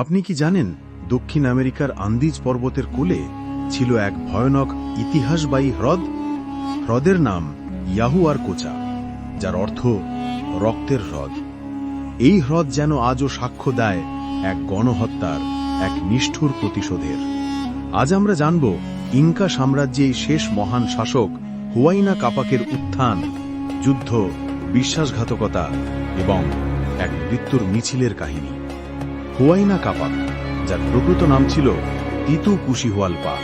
আপনি কি জানেন, দক্ষিণ আমেরিকার আন্দিজ পর্বতের কোলে ছিল এক ভয়ানক ইতিহাসবাহী হ্রদ? হ্রদের নাম ইয়াহু আর কোচা, যার অর্থ রক্তের হ্রদ। এই হ্রদ যেন আজও সাক্ষ্য দেয় এক গণহত্যার, এক নিষ্ঠুর প্রতিশোধের। আজ আমরা জানব, ইনকা সাম্রাজ্যে শেষ মহান শাসক হুয়াইনা কাপাকের উত্থান, যুদ্ধ, বিশ্বাসঘাতকতা এবং এক মৃত্যুর মিছিলের কাহিনী। হুয়াইনা কাপাক যার প্রকৃত নাম ছিল তিতু কুশিহুয়ালপা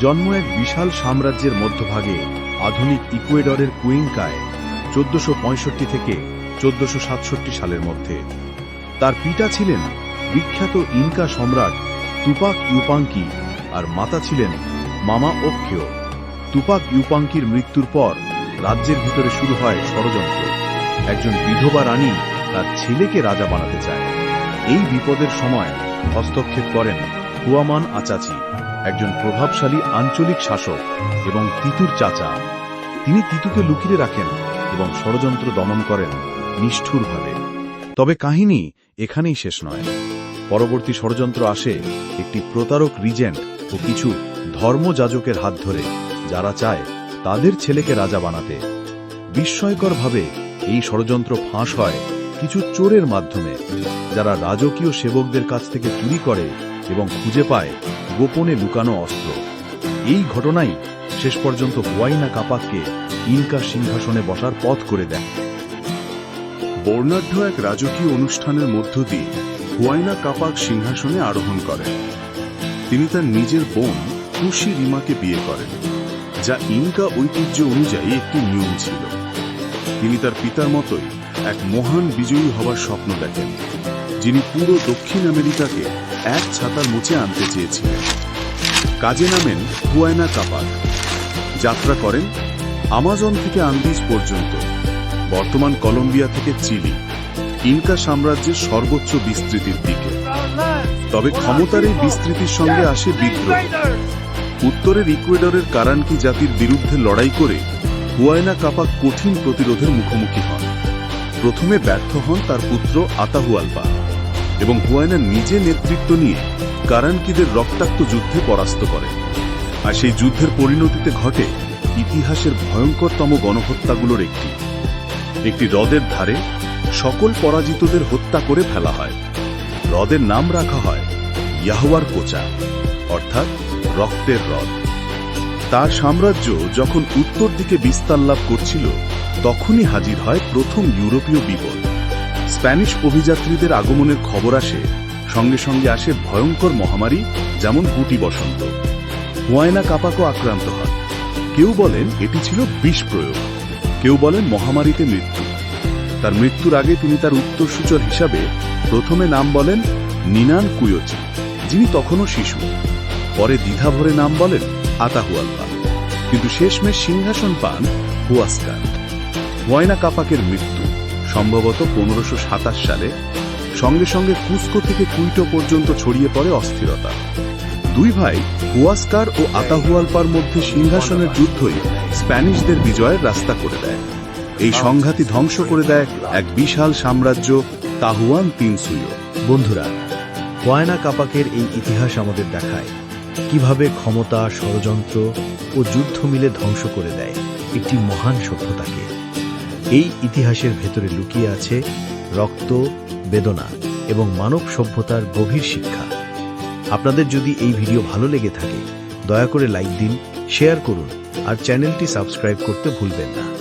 জন্ম এক বিশাল সাম্রাজ্যের মধ্যভাগে আধুনিক ইকুয়েডরের কুইঙ্কায় চোদ্দশো থেকে চোদ্দশো সালের মধ্যে। তার পিতা ছিলেন বিখ্যাত ইনকা সম্রাট তুপাক ইউপাঙ্কি আর মাতা ছিলেন মামা অক্ষেয় তুপাক ইউপাঙ্কির মৃত্যুর পর রাজ্যের ভিতরে শুরু হয় ষড়যন্ত্র। একজন বিধবা রানী তার ছেলেকে রাজা বানাতে চায়। এই বিপদের সময় হস্তক্ষেপ করেন হুয়ামান আচাচি, একজন প্রভাবশালী আঞ্চলিক শাসক এবং তিতুর চাচা। তিনি তিতুকে লুকিয়ে রাখেন এবং ষড়যন্ত্র দমন করেন নিষ্ঠুরভাবে। তবে কাহিনী এখানেই শেষ নয়। পরবর্তী ষড়যন্ত্র আসে একটি প্রতারক রিজেন্ট ও কিছু ধর্মযাজকের হাত ধরে, যারা চায় তাদের ছেলেকে রাজা বানাতে। বিস্ময়করভাবে এই ষড়যন্ত্র ফাঁস হয় কিছু চোরের মাধ্যমে, যারা রাজকীয় সেবকদের কাছ থেকে চুরি করে এবং খুঁজে পায় গোপনে লুকানো অস্ত্র। এই ঘটনাই শেষ পর্যন্ত হুয়াইনা কাপাককে ইনকা সিংহাসনে বসার পথ করে দেয়। বর্ণাঢ্য এক রাজকীয় অনুষ্ঠানের মধ্য দিয়ে হুয়াইনা কাপাক সিংহাসনে আরোহণ করেন তিনি তার নিজের বোন কুশি রিমাকে বিয়ে করেন, যা ইনকা ঐতিহ্য অনুযায়ী একটি নিয়ম ছিল। তিনি তার পিতার মতোই এক মহান বিজয়ী হবার স্বপ্ন দেখেন, যিনি পুরো দক্ষিণ আমেরিকাকে এক ছাতার মুছে আনতে চেয়েছিলেন। কাজে নামেন হুয়াইনা কাপাক যাত্রা করেন আমাজন থেকে আন্দিজ পর্যন্ত, বর্তমান কলম্বিয়া থেকে চিলি, ইনকা সাম্রাজ্যের সর্বোচ্চ বিস্তৃতির দিকে। তবে ক্ষমতার এই বিস্তৃতির সঙ্গে আসে বিদ্রোহ। উত্তরের ইকুয়েডরের কারানকি জাতির বিরুদ্ধে লড়াই করে হুয়াইনা কাপাক কঠিন প্রতিরোধের মুখোমুখি হন। প্রথমে ব্যর্থ হন তার পুত্র আতাহুয়ালপা এবং হুয়াইনা নিজে নেতৃত্ব নিয়ে কারানকিদের রক্তাক্ত যুদ্ধে পরাস্ত করে। আর সেই যুদ্ধের পরিণতিতে ঘটে ইতিহাসের ভয়ঙ্করতম গণহত্যাগুলোর একটি। একটি হ্রদের ধারে সকল পরাজিতদের হত্যা করে ফেলা হয়। হ্রদের নাম রাখা হয় ইয়াহওয়ার কোচা, অর্থাৎ রক্তের হ্রদ। তার সাম্রাজ্য যখন উত্তর দিকে বিস্তার লাভ করছিল, তখনই হাজির হয় প্রথম ইউরোপীয় বিপদ। স্প্যানিশ অভিযাত্রীদের আগমনের খবর আসে, সঙ্গে সঙ্গে আসে ভয়ঙ্কর মহামারী, যেমন গুটি বসন্ত। হুয়াইনা কাপাকও আক্রান্ত হয়। কেউ বলেন এটি ছিল বিষ প্রয়োগ। কেউ বলেন মহামারীতে মৃত্যু। তার মৃত্যুর আগে তিনি তার উত্তরসূচর হিসাবে প্রথমে নাম বলেন নিনান কুয়োচি, যিনি তখনও শিশু। পরে দ্বিধাভরে নাম বলেন আতাহুয়াল্পা কিন্তু শেষমেশ সিংহাসন পান হুয়াস্কার। ওয়াইনা কাপাকের মৃত্যু সম্ভবত পনেরোশো সালে সঙ্গে সঙ্গে কুস্কো থেকে কুইটো পর্যন্ত ছড়িয়ে পড়ে অস্থিরতা। দুই ভাই হুয়াস্কার ও আতাহুয়ালপার মধ্যে সিংহাসনের যুদ্ধই স্প্যানিশদের বিজয়ের রাস্তা করে দেয়। এই সংঘাতি ধ্বংস করে দেয় এক বিশাল সাম্রাজ্য তাহুয়ান তিনসুইও। বন্ধুরা ওয়ায়না কাপাকের এই ইতিহাস আমাদের দেখায়। কীভাবে ক্ষমতা, ষড়যন্ত্র ও যুদ্ধ মিলে ধ্বংস করে দেয় একটি মহান সভ্যতাকে। এই ইতিহাসের ভেতরে লুকিয়ে আছে রক্ত, বেদনা এবং মানব সভ্যতার গভীর শিক্ষা। আপনাদের যদি এই ভিডিও ভালো লেগে থাকে, দয়া করে লাইক দিন, শেয়ার করুন আর চ্যানেলটি সাবস্ক্রাইব করতে ভুলবেন না।